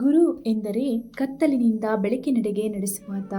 ಗುರು ಎಂದರೆ ಕತ್ತಲಿನಿಂದ ಬೆಳಕಿನೆಡೆಗೆ ನಡೆಸುವಾತ.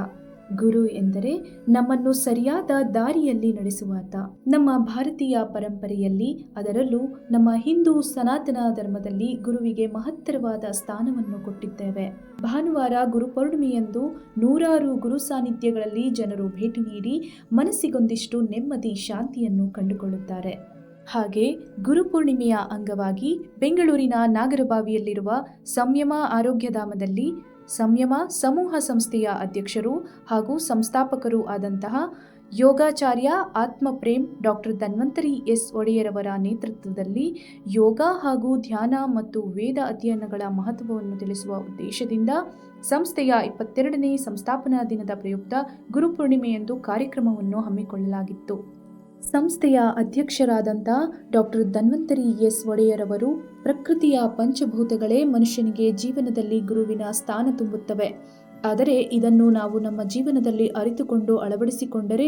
ಗುರು ಎಂದರೆ ನಮ್ಮನ್ನು ಸರಿಯಾದ ದಾರಿಯಲ್ಲಿ ನಡೆಸುವಾತ. ನಮ್ಮ ಭಾರತೀಯ ಪರಂಪರೆಯಲ್ಲಿ, ಅದರಲ್ಲೂ ನಮ್ಮ ಹಿಂದೂ ಸನಾತನ ಧರ್ಮದಲ್ಲಿ ಗುರುವಿಗೆ ಮಹತ್ತರವಾದ ಸ್ಥಾನವನ್ನು ಕೊಟ್ಟಿದ್ದೇವೆ. ಭಾನುವಾರ ಗುರುಪೌರ್ಣಿಮೆಯಂದು ನೂರಾರು ಗುರು ಸಾನ್ನಿಧ್ಯಗಳಲ್ಲಿ ಜನರು ಭೇಟಿ ನೀಡಿ ಮನಸ್ಸಿಗೊಂದಿಷ್ಟು ನೆಮ್ಮದಿ, ಶಾಂತಿಯನ್ನು ಕಂಡುಕೊಳ್ಳುತ್ತಾರೆ. ಹಾಗೆ ಗುರುಪೂರ್ಣಿಮೆಯ ಅಂಗವಾಗಿ ಬೆಂಗಳೂರಿನ ನಾಗರಬಾವಿಯಲ್ಲಿರುವ ಸಂಯಮ ಆರೋಗ್ಯಧಾಮದಲ್ಲಿ ಸಂಯಮ ಸಮೂಹ ಸಂಸ್ಥೆಯ ಅಧ್ಯಕ್ಷರು ಹಾಗೂ ಸಂಸ್ಥಾಪಕರು ಆದಂತಹ ಯೋಗಾಚಾರ್ಯ ಆತ್ಮಪ್ರೇಮ್ ಡಾಕ್ಟರ್ ಧನ್ವಂತರಿ ಎಸ್ ಒಡೆಯರವರ ನೇತೃತ್ವದಲ್ಲಿ ಯೋಗ ಹಾಗೂ ಧ್ಯಾನ ಮತ್ತು ವೇದ ಅಧ್ಯಯನಗಳ ಮಹತ್ವವನ್ನು ತಿಳಿಸುವ ಉದ್ದೇಶದಿಂದ ಸಂಸ್ಥೆಯ ಇಪ್ಪತ್ತೆರಡನೇ ಸಂಸ್ಥಾಪನಾ ದಿನದ ಪ್ರಯುಕ್ತ ಗುರುಪೂರ್ಣಿಮೆಯಂದು ಕಾರ್ಯಕ್ರಮವನ್ನು ಹಮ್ಮಿಕೊಳ್ಳಲಾಗಿತ್ತು. ಸಂಸ್ಥೆಯ ಅಧ್ಯಕ್ಷರಾದಂಥ ಡಾಕ್ಟರ್ ಧನ್ವಂತರಿ ಎಸ್ ಒಡೆಯರ್ ಅವರು ಪ್ರಕೃತಿಯ ಪಂಚಭೂತಗಳೇ ಮನುಷ್ಯನಿಗೆ ಜೀವನದಲ್ಲಿ ಗುರುವಿನ ಸ್ಥಾನ ತುಂಬುತ್ತವೆ. ಆದರೆ ಇದನ್ನು ನಾವು ನಮ್ಮ ಜೀವನದಲ್ಲಿ ಅರಿತುಕೊಂಡು ಅಳವಡಿಸಿಕೊಂಡರೆ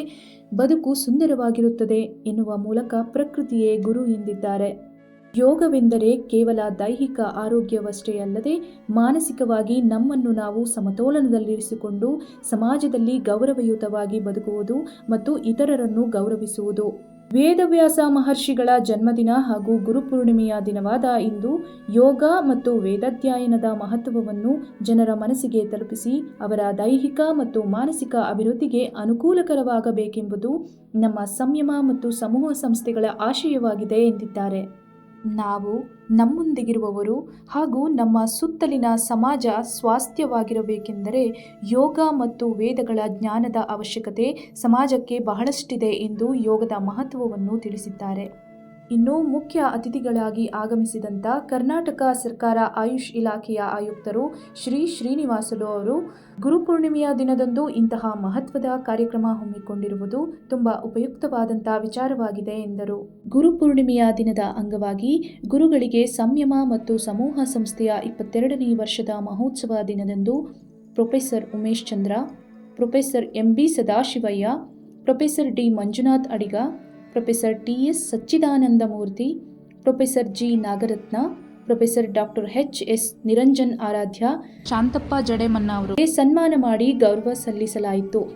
ಬದುಕು ಸುಂದರವಾಗಿರುತ್ತದೆ ಎನ್ನುವ ಮೂಲಕ ಪ್ರಕೃತಿಯೇ ಗುರು ಎಂದಿದ್ದಾರೆ. ಯೋಗವೆಂದರೆ ಕೇವಲ ದೈಹಿಕ ಆರೋಗ್ಯವಷ್ಟೇ ಅಲ್ಲದೆ ಮಾನಸಿಕವಾಗಿ ನಮ್ಮನ್ನು ನಾವು ಸಮತೋಲನದಲ್ಲಿರಿಸಿಕೊಂಡು ಸಮಾಜದಲ್ಲಿ ಗೌರವಯುತವಾಗಿ ಬದುಕುವುದು ಮತ್ತು ಇತರರನ್ನು ಗೌರವಿಸುವುದು. ವೇದವ್ಯಾಸ ಮಹರ್ಷಿಗಳ ಜನ್ಮದಿನ ಹಾಗೂ ಗುರುಪೂರ್ಣಿಮೆಯ ದಿನವಾದ ಇಂದು ಯೋಗ ಮತ್ತು ವೇದಾಧ್ಯಯನದ ಮಹತ್ವವನ್ನು ಜನರ ಮನಸ್ಸಿಗೆ ತಲುಪಿಸಿ ಅವರ ದೈಹಿಕ ಮತ್ತು ಮಾನಸಿಕ ಅಭಿವೃದ್ಧಿಗೆ ಅನುಕೂಲಕರವಾಗಬೇಕೆಂಬುದು ನಮ್ಮ ಸಂಯಮ ಮತ್ತು ಸಮೂಹ ಸಂಸ್ಥೆಗಳ ಆಶಯವಾಗಿದೆ ಎಂದಿದ್ದಾರೆ. ನಾವು ನಮ್ಮೊಂದಿಗಿರುವವರು ಹಾಗೂ ನಮ್ಮ ಸುತ್ತಲಿನ ಸಮಾಜ ಸ್ವಾಸ್ಥ್ಯವಾಗಿರಬೇಕೆಂದರೆ ಯೋಗ ಮತ್ತು ವೇದಗಳ ಜ್ಞಾನದ ಅವಶ್ಯಕತೆ ಸಮಾಜಕ್ಕೆ ಬಹಳಷ್ಟಿದೆ ಎಂದು ಯೋಗದ ಮಹತ್ವವನ್ನು ತಿಳಿಸಿದ್ದಾರೆ. ಇನ್ನು ಮುಖ್ಯ ಅತಿಥಿಗಳಾಗಿ ಆಗಮಿಸಿದಂಥ ಕರ್ನಾಟಕ ಸರ್ಕಾರ ಆಯುಷ್ ಇಲಾಖೆಯ ಆಯುಕ್ತರು ಶ್ರೀ ಶ್ರೀನಿವಾಸಲು ಅವರು. ಗುರುಪೂರ್ಣಿಮೆಯ ದಿನದಂದು ಇಂತಹ ಮಹತ್ವದ ಕಾರ್ಯಕ್ರಮ ಹಮ್ಮಿಕೊಂಡಿರುವುದು ತುಂಬ ಉಪಯುಕ್ತವಾದಂಥ ವಿಚಾರವಾಗಿದೆ ಎಂದರು. ಗುರುಪೂರ್ಣಿಮೆಯ ದಿನದ ಅಂಗವಾಗಿ ಗುರುಗಳಿಗೆ ಸಂಯಮ ಮತ್ತು ಸಮೂಹ ಸಂಸ್ಥೆಯ ಇಪ್ಪತ್ತೆರಡನೇ ವರ್ಷದ ಮಹೋತ್ಸವ ದಿನದಂದು professor Umesh Chandra, professor M B Sadashivaiah, professor D Manjunath Adiga professor T S Sachchidanandamurthy, professor G. Nagaratna, professor doctor H. S. Niranjan Aradhya, Shantappa Jademanna ಅವರು. ಸನ್ಮಾನ ಮಾಡಿ ಗೌರವ ಸಲ್ಲಿಸಲಾಯಿತು.